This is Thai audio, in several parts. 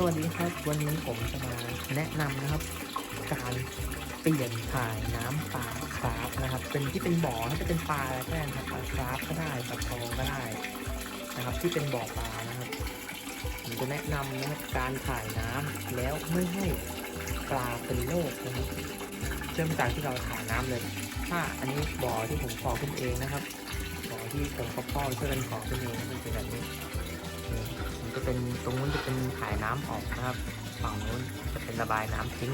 สวัสดีครับวันนี้ผมจะมาแนะนำนะครับ การเปลี่ยนถ่ายน้ำปลาคราฟนะครับ เป็นที่เป็นบ่อถ้าจะเป็นปลาอะไรก็ได้นครับปลาคราฟก็ได้ปลาทองก็ได้นะครับ ที่เป็นบ่อปลานะครับผมจะแนะนำนะครับการถ่ายน้ำแล้วไม่ให้ปลาเป็นโรคนะครับเริ่มจากที่เราถ่ายน้ำเลยถ้าอันนี้บ่อที่ผมขอขึ้นเองนะครับบ่อที่ผมกับพ่อช่วยกันขอขึ้นเองมันเป็นแบบนี้ มันจะเป็นตรงนู้นจะเป็นถ่ายน้ำออกนะครับ ฝั่งนู้นจะเป็นระบายน้ำทิ้ง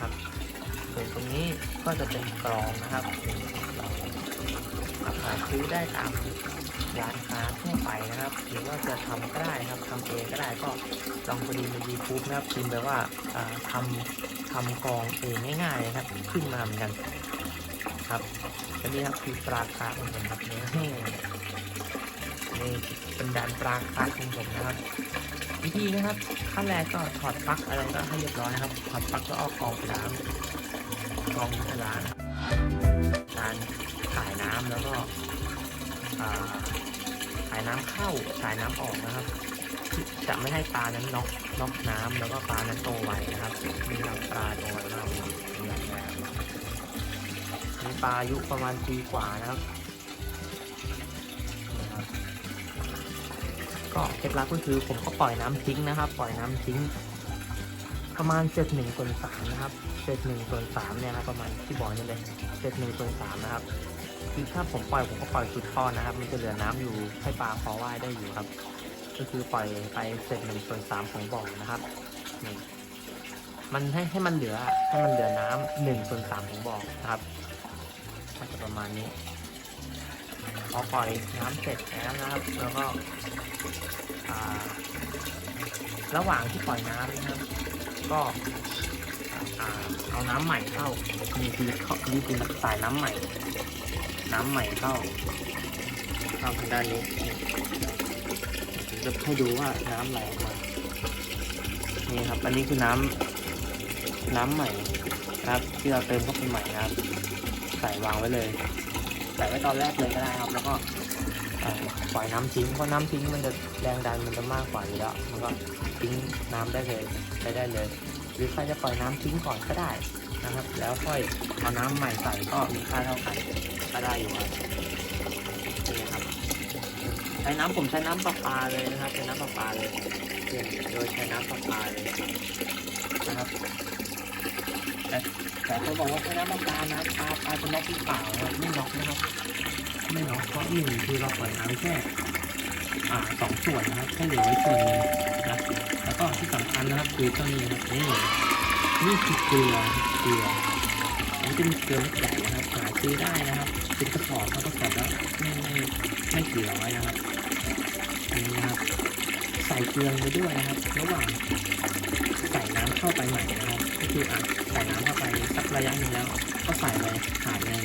ครับส่วนตรงนี้ก็จะเป็นกรองนะครับเราหาซื้อได้ตามร้านค้าทั่วไปนะครับ หรือว่าจะทำก็ได้ครับทำเองก็ได้ก็ลองไปดูใน YouTube นะครับพิมพ์ไปว่าอ่าทำทำกรองเองง่ายๆนะครับขึ้นมาเหมือนกันครับอันนี้ครับคือปลาคาร์ฟของผมครับเนื้ นี่เป็นแบรนด์ปลาคาของผมนะครับ วิธีนะครับขั้นแรกก็ถอดปลั๊กอะไรก็ให้เรียบร้อยนะครับ ถอดปลั๊กก็เอากรองไปล้างกรองไปล้างการถ่ายน้ำแล้วก็ถ่ายน้ำเข้าถ่ายน้ำออกนะครับ จะไม่ให้ปลานั้นน็อกน็อกน้ำแล้วก็ปลานั้นโตไวนะครับมีหลังปลาโตไวมากมีหลังแรงมีปลาอายุประมาณปีกว่านะครับ ก็เคล็ดลับก็คือผมก็ปล่อยน้ำทิ้งนะครับ ปล่อยน้ำทิ้ง ประมาณเศษหนึ่งส่วนสามนะครับเศษหนึ่งส่วนสามเนี่ยครับประมาณที่บอกนี่เลยเศษหนึ่งส่วนสามนะครับคือถ้าผมปล่อยผมก็ปล่อยสุดท่อนะครับ มันจะเหลือน้ำอยู่ให้ปลาพอว่ายได้อยู่ครับ ก็คือปล่อยไปเศษหนึ่งส่วนสามของบ่อนะครับนี่มันให้ให้มันเหลือให้มันเหลือน้ำหนึ่งส่วนสามของบ่อนะครับก็จะประมาณนี้พอปล่อยน้ำเสร็จแล้วนะครับ แล้วก็ ระหว่างที่ปล่อยน้ำนะครับ ก็เอาน้ำใหม่เข้านี่คือเขานี่คือสายน้ำใหม่ น้ำใหม่เข้าเข้าทางด้านนี้ผมจะให้ดูว่าน้ำไหลออกมานี่ครับ อันนี้คือน้ำน้ำใหม่นะครับที่เราเติมเข้าไปใหม่นะครับ ใส่วางไว้เลย ใส่ไว้ตอนแรกเลยก็ได้ครับ แล้วก็ ปล่อยน้ำทิ้งเพราะน้ำทิ้งมันจะแรงดันมันจะมากกว่าอยู่แล้วมันก็ทิ้งน้ำได้เลยใช้ได้เลย หรือใครจะปล่อยน้ำทิ้งก่อนก็ได้นะครับ แล้วค่อยเอาน้ำใหม่ใส่ก็มีค่าเท่ากันก็ได้อยู่ครับนี่ครับใช้น้ำผมใช้น้ำประปาเลยนะครับใช้น้ำประปาเลยเปลี่ยนโดยใช้น้ำประปาเลยนะครับแต่แต่เขาบอกว่าใช้น้ำประปานะปลาปลาจะน็อกหรือเปล่าครับไม่น็อกนะครับ ไม่น็อกเพราะหนึ่งคือเราปล่อยน้ำแค่อ่าสองส่วนนะครับแค่เหลือไว้ส่วนหนึงนะแล้วก็ที่สำคัญนะครับคือเจ้านี้นะครับนี่นี่คือเกลือเกลืออันนี้เป็นเกลือเม็ดใหญ่นะครับหาซื้อได้นะครับเป็นกระสอบเขากระสอบแล้วไม่ไม่ไม่กี่ร้อยนะครับอันนี้นะครับ ใส่เกลือไปด้วยนะครับ ระหว่างใส่น้ำเข้าไปใหม่นะครับก็คืออะใส่น้ำเข้าไปสักระยะหนึ่งแล้ว ก็ใส่ไปถาดหนึ่ง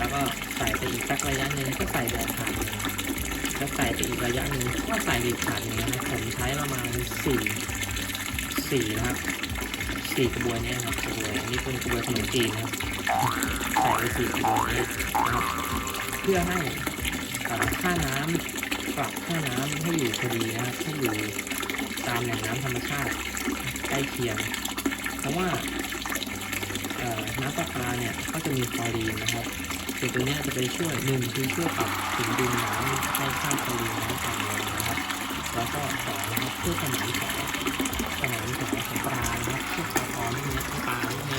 แล้วก็ใส่ไปอีกสักระยะหนึ่งก็ใส่ไปถาดแล้วใส่ไปอีกระยะหนึ่งก็ใส่อีกถาดหนึ่งนะผมใช้ประมาณสี่สี่นะครับสี่กระบวยนี้ครับกระบวยนนี้เป็นกระบวยขนมจีนนะครับใส่ไปสี่กระบวยนี้นะครับเพื่อให้อ่าค่าน้ำปรับค่าน้ำให้อยู่พอดีนะครับให้อยู่ตามแหล่งน้ำธรรมชาติใกล้เคียง เพราะว่าน้ำประปาเนี่ยก็จะมีคลอรีนนะครับ ส่วนตัวนี้จะไปช่วยหนึ่งคือช่วยปรับสมดุลน้ำให้ค่าคลอรีนน้ำต่ำลนะครับ แล้วก็สองนะครับเพื่อสมานแผลสมานแผลของปลานะครับพวกปลาทองพวกนี้ปลาพวกนี้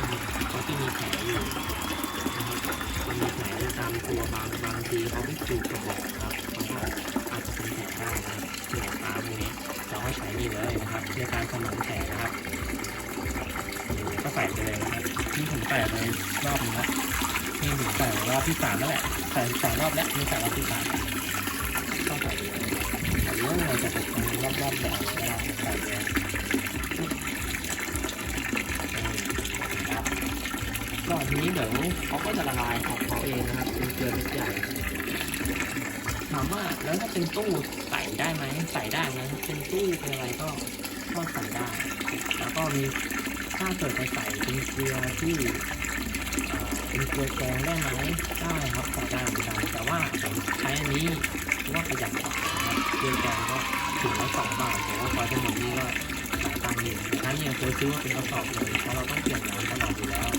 เขาที่มีแผลอยู่นะครับมันมีแผลตามตัวบางบางทีเขาไม่ถูกกระบอกครับมันก็อาจจะเป็นแผลได้นะครับเกี่ยวปลาพวกนี้เราให้ใช้นี่เลยนะครับในการสมานแผลนะครับก็ใส่ไปเลยนะครับนี่ผมใส่ไปรอบนึงแล้ว นี่ผมใส่รอบที่สามแล้วแหละใส่สองรอบแล้วนี่ใส่รอบที่สามต้องใส่ไปเลยใส่เยอะเราจะไปทำรอบรอบๆแบบก็ได้ใส่เยปุ๊บนี่ครับก่อนนี้เดี๋ยวเขาก็จะละลายของเขาเองนะครับเป็นเกลือเม็ดใหญ่ถามว่าแล้วถ้าเป็นตู้ใส่ได้ไหมใส่ได้นะเป็นตู้เป็นอะไรก็ก็ใส่ได้ แล้วก็มีถ้าเกิดไปใส่เป็นเกลือที่ เป็นเกลือแกงได้ไหมได้ครับใส่ได้เหมือนกันแต่ว่าผมใช้อันนี้ว่าประหยัดกว่าครับเดือแกนก็ถึงละสองบาทแต่ว่าพอจะหมดนี่ก็หลายตังค์อยู่ท่านยังเคยซื้อว่าเป็นกระสอบเลยเพราะเราต้องเปลี่ยนน้ำตลอดอยู่แล้ว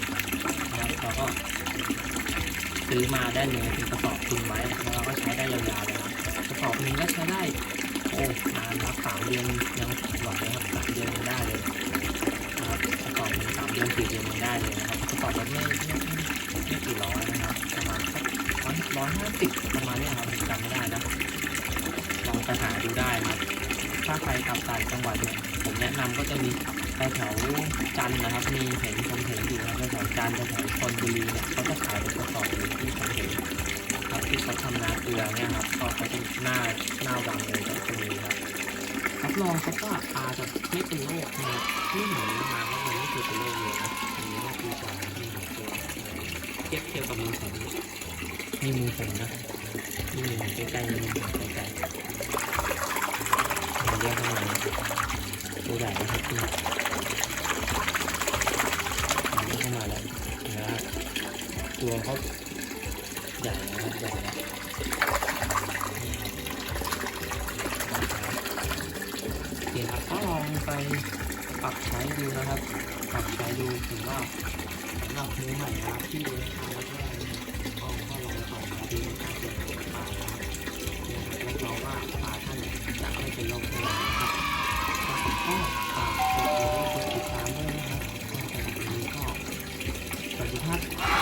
นะครับเราก็ซื้อมาได้เลยเป็นกระสอบตุนไว้แล้วเราก็ใช้ได้ยาวๆเลยครับกระสอบนี้ก็ใช้ได้โอ้นานครับสามเดือนยังไหวครับสามเดือนยังได้เลยนะครับกระสอบนึงสามเดือนสี่เดือนยังได้เลยนะครับกระสอบละไม่ไม่ไม่ ไม่กี่ร้อยนะครับประมาณร้อยร้อยห้าสิบประมาณนี้ครับจำไม่ได้นะลองไปหาดูได้ครับ ถ้าใครกลับต่างจังหวัดเนี่ยผมแนะนำก็จะมีแถวจันนะครับ มีเห็นผมเห็นอยู่นะครับแถวจันแถวชนบุรีเนี่ยเขาจะขายเป็นกระสอบที่ผมเห็นครับที่เขาทำนาเกลือเนี่ยครับก็เขาจะหน้าหน้าวังเลยก็จะมีครับรับรองครับว่าปลาจะไม่เป็นโรคนะครับไม่เหมือนมาก็มันไม่เคยเป็นโรคเลยนะอันนี้ก็คือปลาที่หนึ่งตัวเทียบเทียบกับมือผมนี่มือผมนะนี่มือใกล้ๆนี่มือผมใกล้ๆมันเยกเข้ามาตัวใหญ่นะครับพี่มันเรียกเข้ามาแล้วนะฮะตัวเขาใหญ่นะครับใหญ่นะโอเคครับก็ลองไปปรับใช้ดูนะครับ ปรับใช้ดูผมว่าำหรับมือใหม่ครับที่เลี้ยงปาแรกๆก็ก็ลองสอนมาดูการเลี้ปลาครับรับรองว่าปลาท่านจะไม่เป็นโรคแน่นอนครับก็ฝากกดไลค์กดติดตามด้วยนะครับก็สำวนนี้ก็สวัสดีครับ